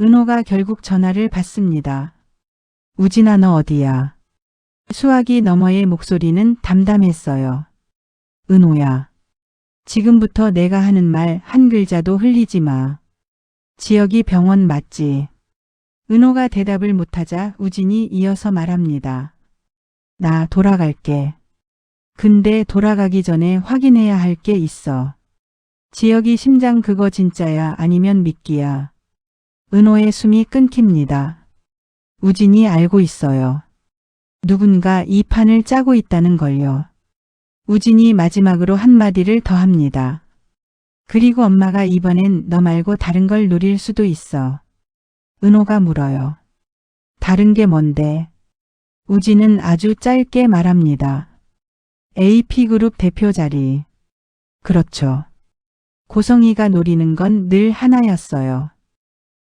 은호가 결국 전화를 받습니다. 우진아 너 어디야? 수화기 너머의 목소리는 담담했어요. 은호야. 지금부터 내가 하는 말 한 글자도 흘리지 마. 지역이 병원 맞지? 은호가 대답을 못하자 우진이 이어서 말합니다. 나 돌아갈게. 근데 돌아가기 전에 확인해야 할 게 있어. 지역이 심장 그거 진짜야 아니면 미끼야. 은호의 숨이 끊깁니다. 우진이 알고 있어요. 누군가 이 판을 짜고 있다는 걸요. 우진이 마지막으로 한마디를 더 합니다. 그리고 엄마가 이번엔 너 말고 다른 걸 노릴 수도 있어. 은호가 물어요. 다른 게 뭔데? 우진은 아주 짧게 말합니다. AP그룹 대표 자리. 그렇죠. 고성이가 노리는 건 늘 하나였어요.